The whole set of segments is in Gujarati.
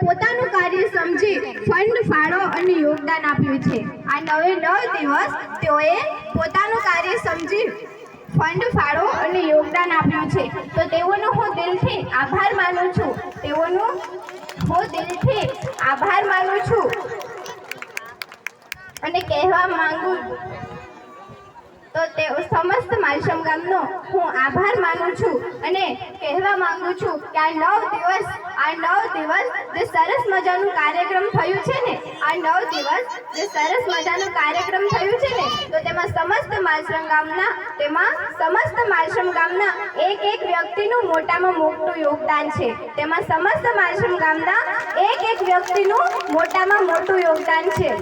પોતાનું કાર્ય સમજી ફંડ ફાળો અને યોગદાન આપ્યું છે. આ નવે નવ દિવસ તેઓએ પોતાનું કાર્ય સમજી ફંડ ફાળો અને યોગદાન આપ્યું છે. તો તેઓનો હું દિલથી આભાર માનું છું. તેઓનું હું દિલથી આભાર માનું છું. અને કહેવા માંગુ તો તે સમસ્ત માલશમ ગામનો હું આભાર માનું છું અને કહેવા માંગુ છું કે આ નવ દિવસ, આ નવ દિવસ જે સરસ મજાનું કાર્યક્રમ થયું છે ને, આ નવ દિવસ જે સરસ મજાનું કાર્યક્રમ થયું છે ને, તો તેમાં સમસ્ત માલશ્રમ ગામના, તેમાં સમસ્ત માલશ્રમ ગામના એક એક વ્યક્તિનું મોટામાં મોટું યોગદાન છે. તેમાં સમસ્ત માલશ્રમ ગામના એક એક વ્યક્તિનું મોટામાં મોટું યોગદાન છે.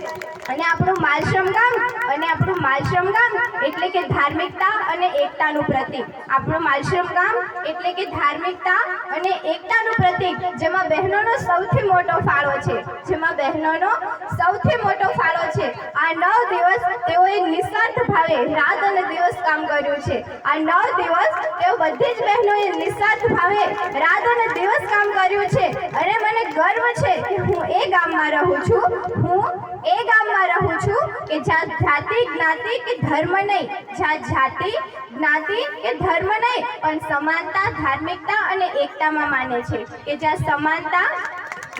અને આપણું માલશ્રમ ગામ, અને આપણું માલશ્રમ ગામ એટલે કે ધાર્મિકતા અને એકતાનું પ્રતીક. આપણું માલશ્રમ ગામ એટલે કે ધાર્મિકતા અને એકતાનું પ્રતીક, જેમાં બહેનોનો સૌથી મોટો ફાળો છે. જેમાં બહેનોનો સૌથી મોટો ફાળો છે. આ નવ દિવસ તેઓએ નિસ્વાર્થ ભાવે રાત અને દિવસ કામ કર્યું છે. આ નવ દિવસ તેઓ બધી જ બહેનોએ નિસ્વાર્થ ભાવે રાત અને દિવસ કામ કર્યું છે. અને ગર્વ છે કે હું એ ગામમાં રહું છું. હું એ ગામમાં રહું છું કે જ્યાં જાતિ જ્ઞાતિ કે ધર્મ નહીં. જ્યાં જાતિ જ્ઞાતિ કે ધર્મ નહીં, પણ સમાનતા, ધાર્મિકતા અને એકતામાં માને છે. કે જ્યાં સમાનતા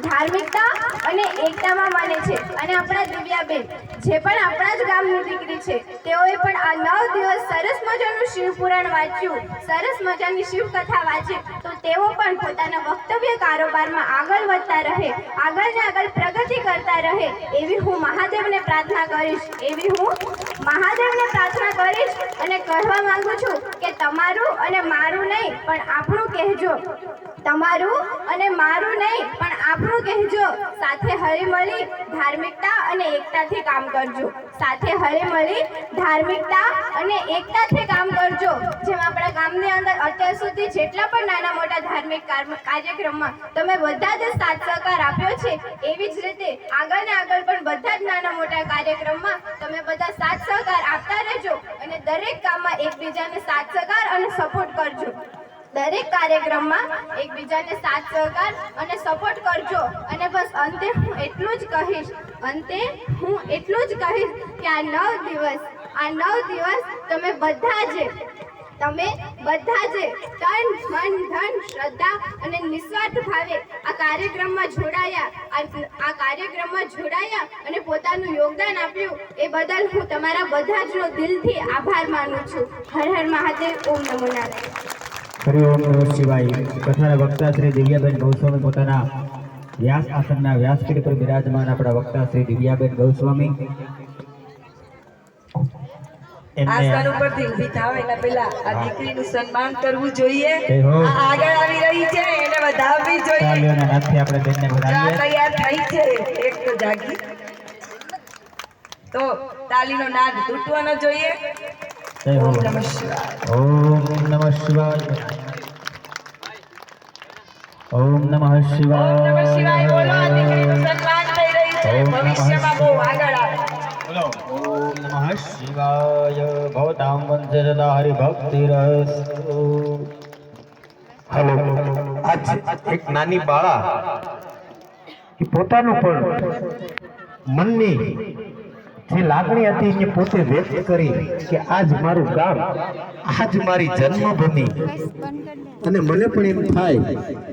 ધાર્મિકતા અને એકતામાં માને છે. અને આપણા દિવ્યાબેન, જે પણ આપણા જ ગામની દીકરી છે, તેઓએ પણ આ નવ દિવસ સરસ મજાનું શિવ પુરાણ વાંચ્યું. સરસ મજાની શિવ કથા વાંચી. તો તેઓ પણ પોતાના વક્તવ્ય કારોબારમાં આગળ વધતા રહે આગળ ને આગળ પ્રગતિ કરતા રહે. એવી હું મહાદેવને પ્રાર્થના કરીશ. એવી હું મહાદેવને પ્રાર્થના અને કહેવા માંગુ છું કે તમારું અને મારું નહીં, પણ આપણું કહેજો. તમારું અને મારું નહીં, પણ આપણું કહેજો. સાથે હળીમળી, ધાર્મિકતા અને એકતાથી કામ કરજો. સાથે હળીમળી, ધાર્મિકતા અને એકતાથી કામ કરજો. જેમ આપણા ગામની અંદર અત્યાર સુધી જેટલા પણ નાના મોટા ધાર્મિક કાર્મ- કાર્યક્રમમાં તમે બધા જ સાથ સહકાર આપ્યો છે, એવી જ રીતે આગળ ને આગળ પણ બધા જ નાના મોટા કાર્યક્રમમાં તમે બધા સાથ સહકાર આપતા રહેજો. દરેક કામમાં એકબીજાને સાથ સહકાર અને સપોર્ટ કરજો. દરેક કાર્યક્રમમાં એકબીજાને સાથ સહકાર અને સપોર્ટ કરજો. અને બસ અંતે હું એટલું જ કહીશ, અંતે હું એટલું જ કહીશ કે આ નવ દિવસ, આ નવ દિવસ તમે બધા જ તમે બધા જ તન, મન, ધન, શ્રદ્ધા અને નિસ્વાર્થ ભાવે આ કાર્યક્રમમાં જોડાયા, આ કાર્યક્રમમાં જોડાયા અને પોતાનું યોગદાન આપ્યું, એ બદલ હું તમારા બધા જનો દિલથી આભાર માનું છું. હર હર મહાદેવ, ઓમ નમો નારાયણ. હરિ ઓમ નમો શિવાય. કથાના વક્તા શ્રી દિવ્યાબેન ગૌસ્વામી પોતાના વ્યાસ આસનના વ્યાસપીઠ પર બિરાજમાન આપણા વક્તા શ્રી દિવ્યાબેન ગૌસ્વામી. આસન ઉપરથી ઊભી થાવ એના પહેલા આ દીકરીનું સન્માન કરવું જોઈએ. આગળ આવી રહી છે એને વધાવવી જોઈએ. આપણે બેનને વધાવીએ. તૈયાર થઈ છે એક તો જાગી. તો તાલીનો નાદ તૂટવાનો જોઈએ. ઓમ નમઃ શિવાય. ઓમ નમઃ શિવાય. ઓમ નમઃ ઓમ નમઃ શિવાય. બોલો આ દીકરીનું સન્માન થઈ રહ્યું છે. ભવિષ્યમાં બહુ આગળ આવે. ઓમ નમઃ શિવાય ભવતામ વંદતા હરિભક્તિરસ્તુ હેલો આજ એક નાની બાળા એ પોતાનું પણ મનની જે લાગણી હતી એ પોતે વ્યક્ત કરી કે આજ મારું ગામ આજ મારી જન્મભૂમિ. અને મને પણ એમ થાય